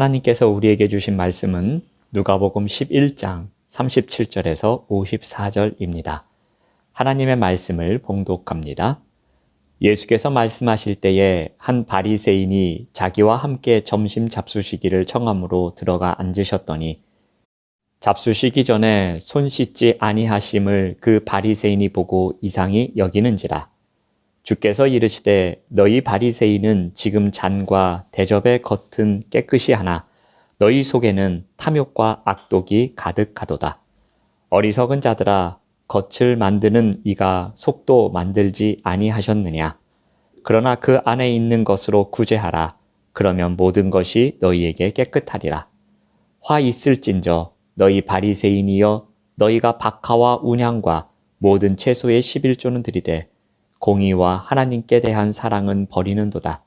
하나님께서 우리에게 주신 말씀은 누가복음 11장 37절에서 54절입니다. 하나님의 말씀을 봉독합니다. 예수께서 말씀하실 때에 한 바리새인이 자기와 함께 점심 잡수시기를 청함으로 들어가 앉으셨더니 잡수시기 전에 손 씻지 아니하심을 그 바리새인이 보고 이상히 여기는지라 주께서 이르시되 너희 바리새인은 지금 잔과 대접의 겉은 깨끗이 하나 너희 속에는 탐욕과 악독이 가득하도다. 어리석은 자들아 겉을 만드는 이가 속도 만들지 아니하셨느냐. 그러나 그 안에 있는 것으로 구제하라. 그러면 모든 것이 너희에게 깨끗하리라. 화 있을진저 너희 바리새인이여 너희가 박하와 운향과 모든 채소의 11조는 들이되 공의와 하나님께 대한 사랑은 버리는도다.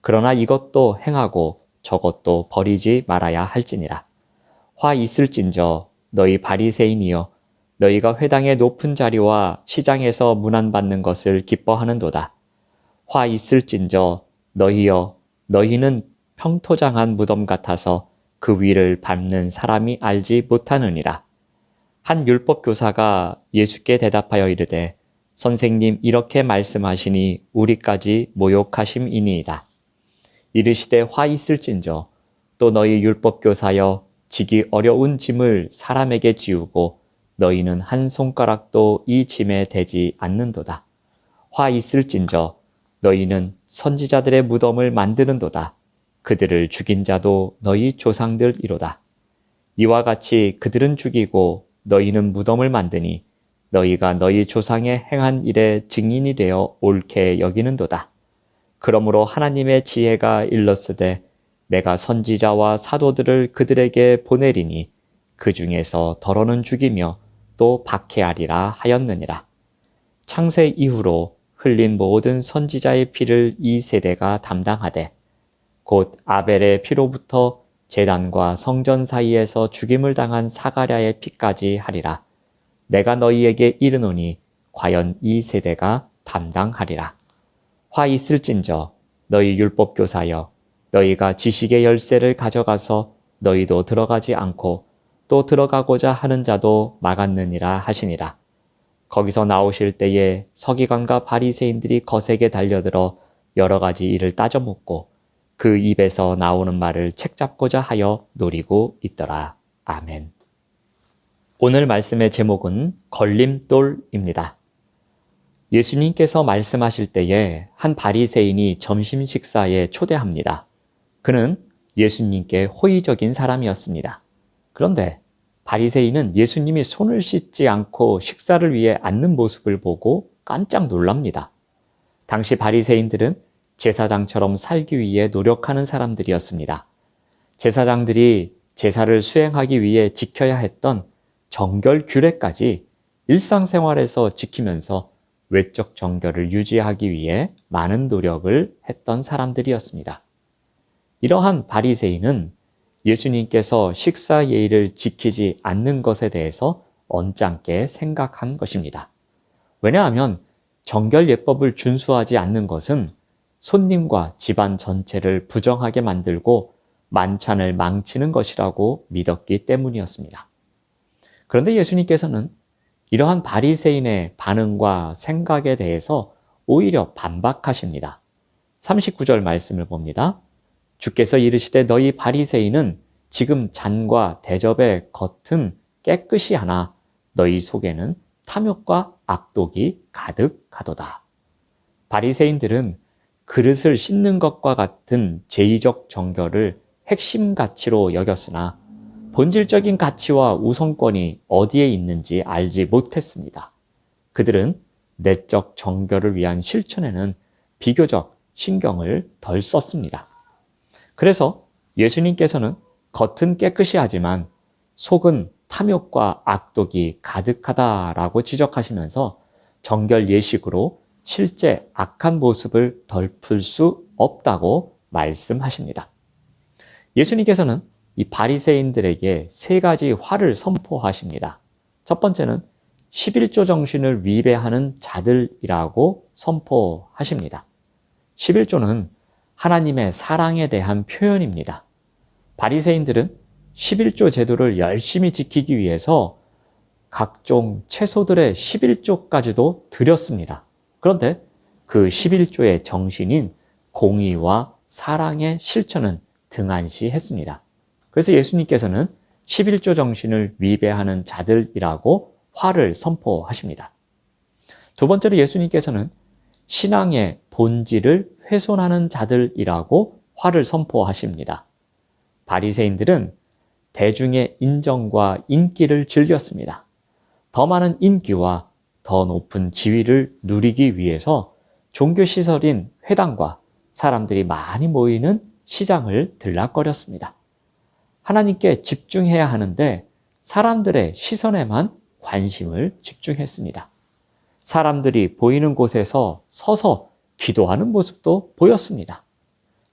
그러나 이것도 행하고 저것도 버리지 말아야 할지니라. 화 있을진저 너희 바리새인이여 너희가 회당의 높은 자리와 시장에서 문안받는 것을 기뻐하는도다. 화 있을진저 너희여 너희는 평토장한 무덤 같아서 그 위를 밟는 사람이 알지 못하느니라. 한 율법 교사가 예수께 대답하여 이르되 선생님 이렇게 말씀하시니 우리까지 모욕하심이니이다. 이르시되 화 있을진저 또 너희 율법 교사여 지기 어려운 짐을 사람에게 지우고 너희는 한 손가락도 이 짐에 대지 않는도다. 화 있을진저 너희는 선지자들의 무덤을 만드는도다. 그들을 죽인 자도 너희 조상들이로다. 이와 같이 그들은 죽이고 너희는 무덤을 만드니 너희가 너희 조상의 행한 일의 증인이 되어 옳게 여기는도다. 그러므로 하나님의 지혜가 일렀으되 내가 선지자와 사도들을 그들에게 보내리니 그 중에서 덜어는 죽이며 또 박해하리라 하였느니라. 창세 이후로 흘린 모든 선지자의 피를 이 세대가 담당하되 곧 아벨의 피로부터 재단과 성전 사이에서 죽임을 당한 사가랴의 피까지 하리라. 내가 너희에게 이르노니 과연 이 세대가 담당하리라. 화 있을진저 너희 율법 교사여 너희가 지식의 열쇠를 가져가서 너희도 들어가지 않고 또 들어가고자 하는 자도 막았느니라 하시니라. 거기서 나오실 때에 서기관과 바리새인들이 거세게 달려들어 여러 가지 일을 따져 묻고 그 입에서 나오는 말을 책잡고자 하여 노리고 있더라. 아멘. 오늘 말씀의 제목은 걸림돌입니다. 예수님께서 말씀하실 때에 한 바리새인이 점심 식사에 초대합니다. 그는 예수님께 호의적인 사람이었습니다. 그런데 바리새인은 예수님이 손을 씻지 않고 식사를 위해 앉는 모습을 보고 깜짝 놀랍니다. 당시 바리새인들은 제사장처럼 살기 위해 노력하는 사람들이었습니다. 제사장들이 제사를 수행하기 위해 지켜야 했던 정결 규례까지 일상생활에서 지키면서 외적 정결을 유지하기 위해 많은 노력을 했던 사람들이었습니다. 이러한 바리새인은 예수님께서 식사 예의를 지키지 않는 것에 대해서 언짢게 생각한 것입니다. 왜냐하면 정결 예법을 준수하지 않는 것은 손님과 집안 전체를 부정하게 만들고 만찬을 망치는 것이라고 믿었기 때문이었습니다. 그런데 예수님께서는 이러한 바리새인의 반응과 생각에 대해서 오히려 반박하십니다. 39절 말씀을 봅니다. 주께서 이르시되 너희 바리새인은 지금 잔과 대접의 겉은 깨끗이 하나 너희 속에는 탐욕과 악독이 가득하도다. 바리새인들은 그릇을 씻는 것과 같은 제의적 정결을 핵심 가치로 여겼으나 본질적인 가치와 우선권이 어디에 있는지 알지 못했습니다. 그들은 내적 정결을 위한 실천에는 비교적 신경을 덜 썼습니다. 그래서 예수님께서는 겉은 깨끗이 하지만 속은 탐욕과 악독이 가득하다라고 지적하시면서 정결 예식으로 실제 악한 모습을 덜 풀 수 없다고 말씀하십니다. 예수님께서는 이 바리새인들에게 세 가지 화를 선포하십니다. 첫 번째는 11조 정신을 위배하는 자들이라고 선포하십니다. 11조는 하나님의 사랑에 대한 표현입니다. 바리새인들은 11조 제도를 열심히 지키기 위해서 각종 채소들의 11조까지도 드렸습니다. 그런데 그 11조의 정신인 공의와 사랑의 실천은 등한시했습니다. 그래서 예수님께서는 11조 정신을 위배하는 자들이라고 화를 선포하십니다. 두 번째로 예수님께서는 신앙의 본질을 훼손하는 자들이라고 화를 선포하십니다. 바리새인들은 대중의 인정과 인기를 즐겼습니다. 더 많은 인기와 더 높은 지위를 누리기 위해서 종교 시설인 회당과 사람들이 많이 모이는 시장을 들락거렸습니다. 하나님께 집중해야 하는데 사람들의 시선에만 관심을 집중했습니다. 사람들이 보이는 곳에서 서서 기도하는 모습도 보였습니다.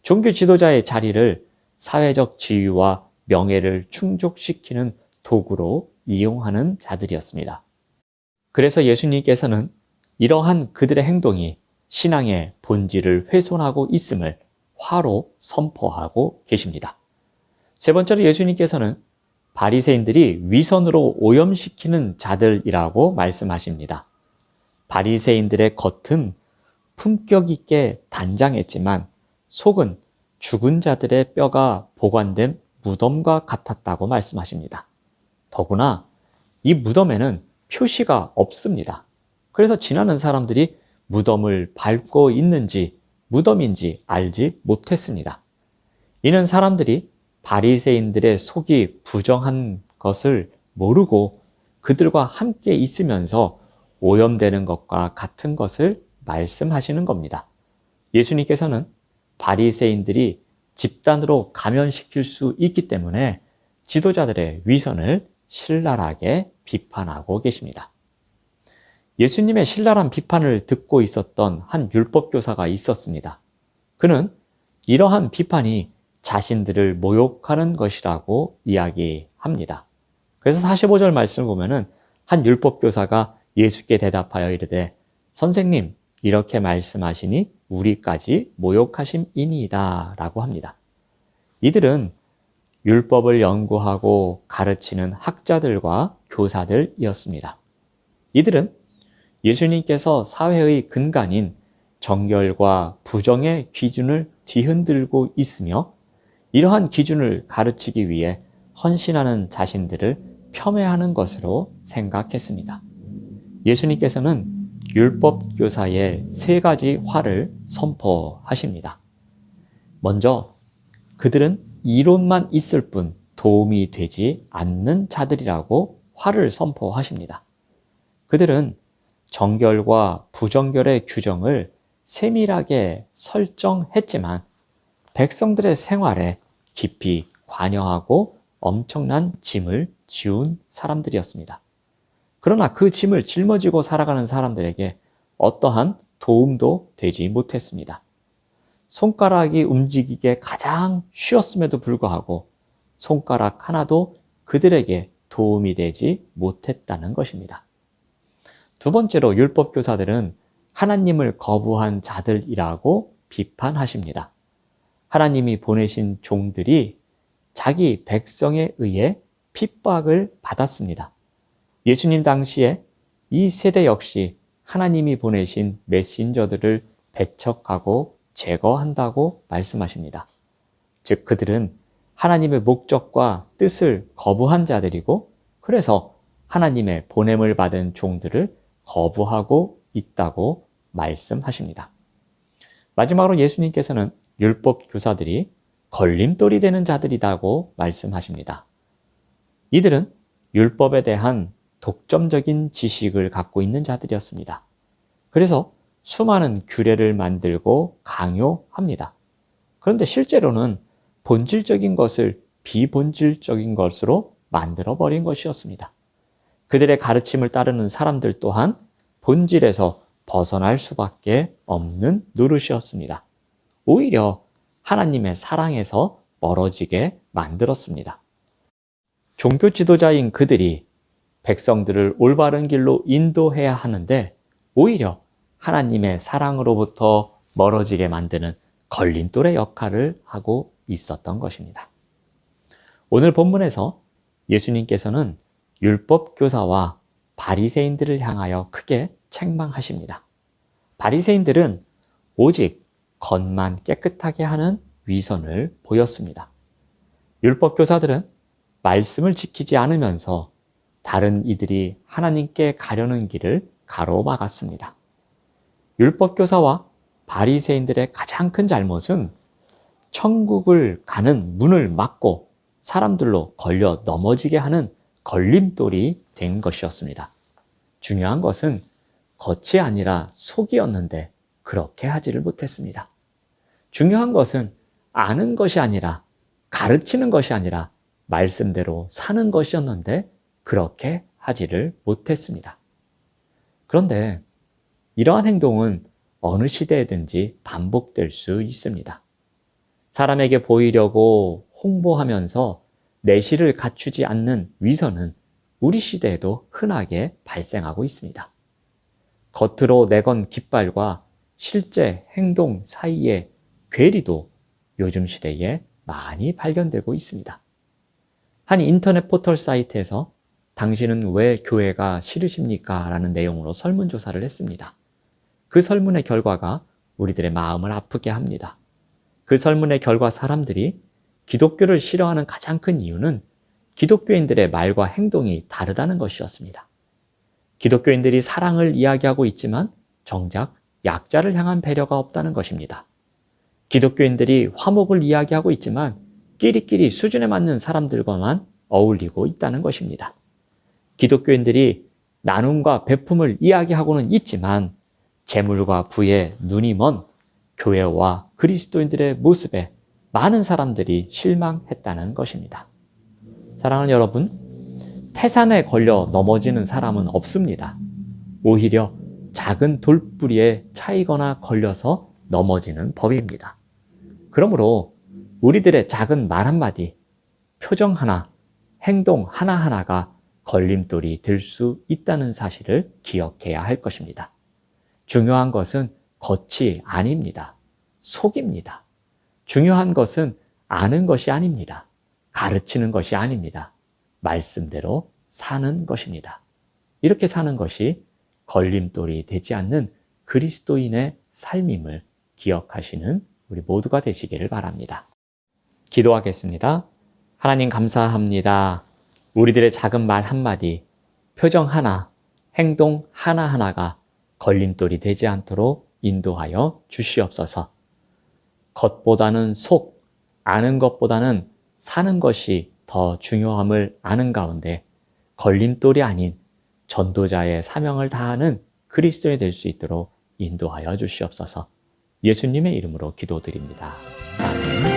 종교 지도자의 자리를 사회적 지위와 명예를 충족시키는 도구로 이용하는 자들이었습니다. 그래서 예수님께서는 이러한 그들의 행동이 신앙의 본질을 훼손하고 있음을 화로 선포하고 계십니다. 세 번째로 예수님께서는 바리새인들이 위선으로 오염시키는 자들이라고 말씀하십니다. 바리새인들의 겉은 품격 있게 단장했지만 속은 죽은 자들의 뼈가 보관된 무덤과 같았다고 말씀하십니다. 더구나 이 무덤에는 표시가 없습니다. 그래서 지나는 사람들이 무덤을 밟고 있는지 무덤인지 알지 못했습니다. 이는 사람들이 바리새인들의 속이 부정한 것을 모르고 그들과 함께 있으면서 오염되는 것과 같은 것을 말씀하시는 겁니다. 예수님께서는 바리새인들이 집단으로 감염시킬 수 있기 때문에 지도자들의 위선을 신랄하게 비판하고 계십니다. 예수님의 신랄한 비판을 듣고 있었던 한 율법교사가 있었습니다. 그는 이러한 비판이 자신들을 모욕하는 것이라고 이야기합니다. 그래서 45절 말씀을 보면은 한 율법교사가 예수께 대답하여 이르되 선생님 이렇게 말씀하시니 우리까지 모욕하심이니이다 라고 합니다. 이들은 율법을 연구하고 가르치는 학자들과 교사들이었습니다. 이들은 예수님께서 사회의 근간인 정결과 부정의 기준을 뒤흔들고 있으며 이러한 기준을 가르치기 위해 헌신하는 자신들을 폄훼하는 것으로 생각했습니다. 예수님께서는 율법 교사의 세 가지 화를 선포하십니다. 먼저 그들은 이론만 있을 뿐 도움이 되지 않는 자들이라고 화를 선포하십니다. 그들은 정결과 부정결의 규정을 세밀하게 설정했지만 백성들의 생활에 깊이 관여하고 엄청난 짐을 지운 사람들이었습니다. 그러나 그 짐을 짊어지고 살아가는 사람들에게 어떠한 도움도 되지 못했습니다. 손가락이 움직이게 가장 쉬웠음에도 불구하고 손가락 하나도 그들에게 도움이 되지 못했다는 것입니다. 두 번째로 율법교사들은 하나님을 거부한 자들이라고 비판하십니다. 하나님이 보내신 종들이 자기 백성에 의해 핍박을 받았습니다. 예수님 당시에 이 세대 역시 하나님이 보내신 메신저들을 배척하고 제거한다고 말씀하십니다. 즉, 그들은 하나님의 목적과 뜻을 거부한 자들이고, 그래서 하나님의 보냄을 받은 종들을 거부하고 있다고 말씀하십니다. 마지막으로 예수님께서는 율법 교사들이 걸림돌이 되는 자들이라고 말씀하십니다. 이들은 율법에 대한 독점적인 지식을 갖고 있는 자들이었습니다. 그래서 수많은 규례를 만들고 강요합니다. 그런데 실제로는 본질적인 것을 비본질적인 것으로 만들어 버린 것이었습니다. 그들의 가르침을 따르는 사람들 또한 본질에서 벗어날 수밖에 없는 노릇이었습니다. 오히려 하나님의 사랑에서 멀어지게 만들었습니다. 종교 지도자인 그들이 백성들을 올바른 길로 인도해야 하는데 오히려 하나님의 사랑으로부터 멀어지게 만드는 걸림돌의 역할을 하고 있었던 것입니다. 오늘 본문에서 예수님께서는 율법 교사와 바리새인들을 향하여 크게 책망하십니다. 바리새인들은 오직 겉만 깨끗하게 하는 위선을 보였습니다. 율법 교사들은 말씀을 지키지 않으면서 다른 이들이 하나님께 가려는 길을 가로막았습니다. 율법 교사와 바리새인들의 가장 큰 잘못은 천국을 가는 문을 막고 사람들로 걸려 넘어지게 하는 걸림돌이 된 것이었습니다. 중요한 것은 겉이 아니라 속이었는데 그렇게 하지를 못했습니다. 중요한 것은 아는 것이 아니라 가르치는 것이 아니라 말씀대로 사는 것이었는데 그렇게 하지를 못했습니다. 그런데 이러한 행동은 어느 시대에든지 반복될 수 있습니다. 사람에게 보이려고 홍보하면서 내실을 갖추지 않는 위선은 우리 시대에도 흔하게 발생하고 있습니다. 겉으로 내건 깃발과 실제 행동 사이의 괴리도 요즘 시대에 많이 발견되고 있습니다. 한 인터넷 포털 사이트에서 당신은 왜 교회가 싫으십니까? 라는 내용으로 설문조사를 했습니다. 그 설문의 결과가 우리들의 마음을 아프게 합니다. 그 설문의 결과 사람들이 기독교를 싫어하는 가장 큰 이유는 기독교인들의 말과 행동이 다르다는 것이었습니다. 기독교인들이 사랑을 이야기하고 있지만 정작 약자를 향한 배려가 없다는 것입니다. 기독교인들이 화목을 이야기하고 있지만 끼리끼리 수준에 맞는 사람들과만 어울리고 있다는 것입니다. 기독교인들이 나눔과 베품을 이야기하고는 있지만 재물과 부에 눈이 먼 교회와 그리스도인들의 모습에 많은 사람들이 실망했다는 것입니다. 사랑하는 여러분, 태산에 걸려 넘어지는 사람은 없습니다. 오히려 작은 돌뿌리에 차이거나 걸려서 넘어지는 법입니다. 그러므로 우리들의 작은 말 한마디, 표정 하나, 행동 하나하나가 걸림돌이 될 수 있다는 사실을 기억해야 할 것입니다. 중요한 것은 겉이 아닙니다. 속입니다. 중요한 것은 아는 것이 아닙니다. 가르치는 것이 아닙니다. 말씀대로 사는 것입니다. 이렇게 사는 것이 걸림돌이 되지 않는 그리스도인의 삶임을 기억하시는 우리 모두가 되시기를 바랍니다. 기도하겠습니다. 하나님 감사합니다. 우리들의 작은 말 한마디, 표정 하나, 행동 하나하나가 걸림돌이 되지 않도록 인도하여 주시옵소서. 겉보다는 속, 아는 것보다는 사는 것이 더 중요함을 아는 가운데 걸림돌이 아닌 전도자의 사명을 다하는 그리스도인이 될수 있도록 인도하여 주시옵소서. 예수님의 이름으로 기도드립니다. 아멘.